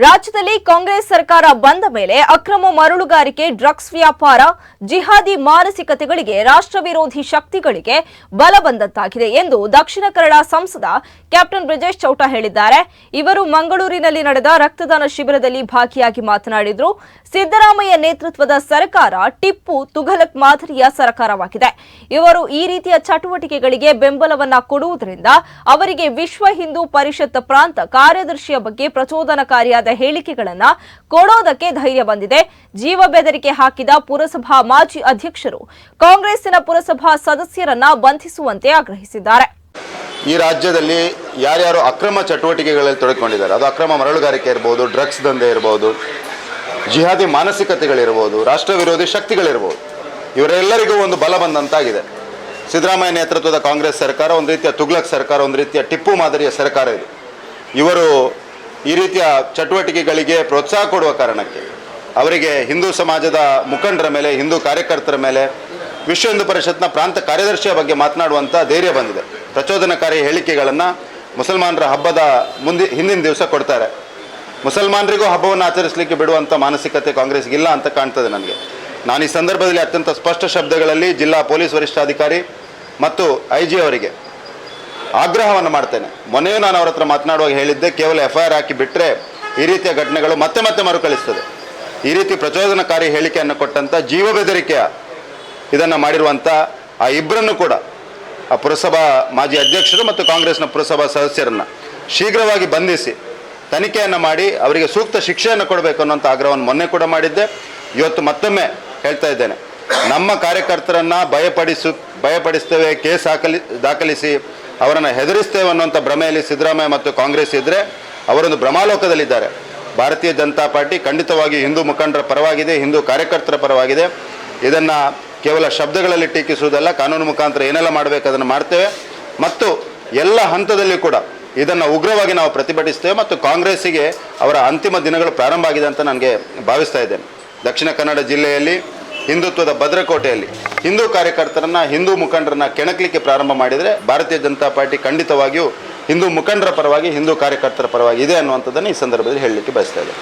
ರಾಜ್ಯದಲ್ಲಿ ಕಾಂಗ್ರೆಸ್ ಸರ್ಕಾರ ಬಂದ ಮೇಲೆ ಅಕ್ರಮ ಮರಳುಗಾರಿಕೆ, ಡ್ರಗ್ಸ್ ವ್ಯಾಪಾರ, ಜಿಹಾದಿ ಮಾನಸಿಕತೆಗಳಿಗೆ ರಾಷ್ಟ್ರ ವಿರೋಧಿ ಶಕ್ತಿಗಳಿಗೆ ಬಲ ಬಂದಂತಾಗಿದೆ ಎಂದು ದಕ್ಷಿಣ ಕನ್ನಡ ಸಂಸದ ಕ್ಯಾಪ್ಟನ್ ಬ್ರಿಜೇಶ್ ಚೌಟ ಹೇಳಿದ್ದಾರೆ. ಇವರು ಮಂಗಳೂರಿನಲ್ಲಿ ನಡೆದ ರಕ್ತದಾನ ಶಿಬಿರದಲ್ಲಿ ಭಾಗಿಯಾಗಿ ಮಾತನಾಡಿದ್ರು. ಸಿದ್ದರಾಮಯ್ಯ ನೇತೃತ್ವದ ಸರ್ಕಾರ ಟಿಪ್ಪು ತುಘಲಕ್ ಮಾದರಿಯ ಸರ್ಕಾರವಾಗಿದೆ. ಇವರು ಈ ರೀತಿಯ ಚಟುವಟಿಕೆಗಳಿಗೆ ಬೆಂಬಲವನ್ನ ಕೊಡುವುದರಿಂದ ಅವರಿಗೆ ವಿಶ್ವ ಹಿಂದೂ ಪರಿಷತ್ ಪ್ರಾಂತ ಕಾರ್ಯದರ್ಶಿಯ ಬಗ್ಗೆ ಪ್ರಚೋದನಕಾರಿಯಾದ ಹೇಳಿಕೆಗಳನ್ನ ಕೊಡೋದಕ್ಕೆ ಧೈರ್ಯ ಬಂದಿದೆ. ಜೀವ ಬೆದರಿಕೆ ಹಾಕಿದ ಪುರಸಭಾ ಮಾಜಿ ಅಧ್ಯಕ್ಷರು ಕಾಂಗ್ರೆಸ್ಸಿನ ಪುರಸಭಾ ಸದಸ್ಯರನ್ನ ಬಂಧಿಸುವಂತೆ ಆಗ್ರಹಿಸಿದ್ದಾರೆ. ಈ ರಾಜ್ಯದಲ್ಲಿ ಯಾರ್ಯಾರು ಅಕ್ರಮ ಚಟುವಟಿಕೆಗಳಲ್ಲಿ ತೊಡಗಿಕೊಂಡಿದ್ದಾರೆ. ಅದು ಅಕ್ರಮ ಮರಳುಗಾರಿಕೆ ಇರ್ಬೋದು, ಡ್ರಗ್ಸ್ ದಂಧೆ ಇರ್ಬೋದು, ಜಿಹಾದಿ ಮಾನಸಿಕತೆಗಳಿರ್ಬೋದು, ರಾಷ್ಟ್ರ ವಿರೋಧಿ ಶಕ್ತಿಗಳಿರ್ಬೋದು. ಇವರೆಲ್ಲರಿಗೂ ಒಂದು ಬಲ ಬಂದಂತಾಗಿದೆ. ಸಿದ್ದರಾಮಯ್ಯ ನೇತೃತ್ವದ ಕಾಂಗ್ರೆಸ್ ಸರ್ಕಾರ, ಒಂದು ರೀತಿಯ ತುಗ್ಲಕ್ ಸರ್ಕಾರ, ಒಂದು ರೀತಿಯ ಟಿಪ್ಪು ಮಾದರಿಯ ಸರ್ಕಾರ ಇದು. ಇವರು ಈ ರೀತಿಯ ಚಟುವಟಿಕೆಗಳಿಗೆ ಪ್ರೋತ್ಸಾಹ ಕೊಡುವ ಕಾರಣಕ್ಕೆ ಅವರಿಗೆ ಹಿಂದೂ ಸಮಾಜದ ಮುಖಂಡರ ಮೇಲೆ, ಹಿಂದೂ ಕಾರ್ಯಕರ್ತರ ಮೇಲೆ, ವಿಶ್ವ ಹಿಂದೂ ಪರಿಷತ್ನ ಪ್ರಾಂತ ಕಾರ್ಯದರ್ಶಿಯ ಬಗ್ಗೆ ಮಾತನಾಡುವಂಥ ಧೈರ್ಯ ಬಂದಿದೆ. ಪ್ರಚೋದನಕಾರಿ ಹೇಳಿಕೆಗಳನ್ನು ಮುಸಲ್ಮಾನರ ಹಬ್ಬದ ಮುಂದೆ, ಹಿಂದಿನ ದಿವಸ ಕೊಡ್ತಾರೆ. ಮುಸಲ್ಮಾನರಿಗೂ ಹಬ್ಬವನ್ನು ಆಚರಿಸಲಿಕ್ಕೆ ಬಿಡುವಂಥ ಮಾನಸಿಕತೆ ಕಾಂಗ್ರೆಸ್ಗಿಲ್ಲ ಅಂತ ಕಾಣ್ತದೆ ನನಗೆ. ನಾನು ಈ ಸಂದರ್ಭದಲ್ಲಿ ಅತ್ಯಂತ ಸ್ಪಷ್ಟ ಶಬ್ದಗಳಲ್ಲಿ ಜಿಲ್ಲಾ ಪೊಲೀಸ್ ವರಿಷ್ಠಾಧಿಕಾರಿ ಮತ್ತು ಐ ಜಿ ಅವರಿಗೆ ಆಗ್ರಹವನ್ನು ಮಾಡ್ತೇನೆ. ಮೊನ್ನೆಯೂ ನಾನು ಅವ್ರ ಹತ್ರ ಮಾತನಾಡುವಾಗ ಹೇಳಿದ್ದೆ, ಕೇವಲ ಎಫ್ ಐ ಆರ್ ಹಾಕಿ ಬಿಟ್ಟರೆ ಈ ರೀತಿಯ ಘಟನೆಗಳು ಮತ್ತೆ ಮತ್ತೆ ಮರುಕಳಿಸ್ತದೆ. ಈ ರೀತಿ ಪ್ರಚೋದನಕಾರಿ ಹೇಳಿಕೆಯನ್ನು ಕೊಟ್ಟಂಥ ಜೀವ ಬೆದರಿಕೆಯ ಇದನ್ನು ಮಾಡಿರುವಂಥ ಆ ಇಬ್ಬರನ್ನು ಕೂಡ, ಆ ಪುರಸಭಾ ಮಾಜಿ ಅಧ್ಯಕ್ಷರು ಮತ್ತು ಕಾಂಗ್ರೆಸ್ನ ಪುರಸಭಾ ಸದಸ್ಯರನ್ನು ಶೀಘ್ರವಾಗಿ ಬಂಧಿಸಿ ತನಿಖೆಯನ್ನು ಮಾಡಿ ಅವರಿಗೆ ಸೂಕ್ತ ಶಿಕ್ಷೆಯನ್ನು ಕೊಡಬೇಕು ಅನ್ನೋಂಥ ಆಗ್ರಹವನ್ನು ಮೊನ್ನೆ ಕೂಡ ಮಾಡಿದ್ದೆ. ಇವತ್ತು ಮತ್ತೊಮ್ಮೆ ಹೇಳ್ತಾ ಇದ್ದೇನೆ. ನಮ್ಮ ಕಾರ್ಯಕರ್ತರನ್ನು ಭಯಪಡಿಸು, ಭಯಪಡಿಸ್ತೇವೆ, ಕೇಸ್ ಹಾಕಲಿ, ದಾಖಲಿಸಿ ಅವರನ್ನು ಹೆದರಿಸ್ತೇವೆ ಅನ್ನುವಂಥ ಭ್ರಮೆಯಲ್ಲಿ ಸಿದ್ದರಾಮಯ್ಯ ಮತ್ತು ಕಾಂಗ್ರೆಸ್ ಇದ್ದರೆ ಅವರೊಂದು ಭ್ರಮಾಲೋಕದಲ್ಲಿದ್ದಾರೆ. ಭಾರತೀಯ ಜನತಾ ಪಾರ್ಟಿ ಖಂಡಿತವಾಗಿ ಹಿಂದೂ ಮುಖಂಡರ ಪರವಾಗಿದೆ, ಹಿಂದೂ ಕಾರ್ಯಕರ್ತರ ಪರವಾಗಿದೆ. ಇದನ್ನು ಕೇವಲ ಶಬ್ದಗಳಲ್ಲಿ ಟೀಕಿಸುವುದಲ್ಲ, ಕಾನೂನು ಮುಖಾಂತರ ಏನೆಲ್ಲ ಮಾಡಬೇಕು ಅದನ್ನು ಮಾಡ್ತೇವೆ. ಮತ್ತು ಎಲ್ಲ ಹಂತದಲ್ಲಿ ಕೂಡ ಇದನ್ನು ಉಗ್ರವಾಗಿ ನಾವು ಪ್ರತಿಭಟಿಸ್ತೇವೆ ಮತ್ತು ಕಾಂಗ್ರೆಸ್ಸಿಗೆ ಅವರ ಅಂತಿಮ ದಿನಗಳು ಪ್ರಾರಂಭ ಆಗಿದೆ ಅಂತ ನನಗೆ ಭಾವಿಸ್ತಾ ಇದ್ದೇನೆ. ದಕ್ಷಿಣ ಕನ್ನಡ ಜಿಲ್ಲೆಯಲ್ಲಿ ಹಿಂದುತ್ವದ ಭದ್ರಕೋಟೆಯಲ್ಲಿ ಹಿಂದೂ ಕಾರ್ಯಕರ್ತರನ್ನ, ಹಿಂದೂ ಮುಖಂಡರನ್ನ ಕೆಣಕಲಿಕ್ಕೆ ಪ್ರಾರಂಭ ಮಾಡಿದರೆ ಭಾರತೀಯ ಜನತಾ ಪಾರ್ಟಿ ಖಂಡಿತವಾಗಿಯೂ ಹಿಂದೂ ಮುಖಂಡರ ಪರವಾಗಿ, ಹಿಂದೂ ಕಾರ್ಯಕರ್ತರ ಪರವಾಗಿ ಇದೆ ಅನ್ನುವಂಥದ್ದನ್ನು ಈ ಸಂದರ್ಭದಲ್ಲಿ ಹೇಳಲಿಕ್ಕೆ ಬಯಸ್ತಾ ಇದ್ದೇನೆ.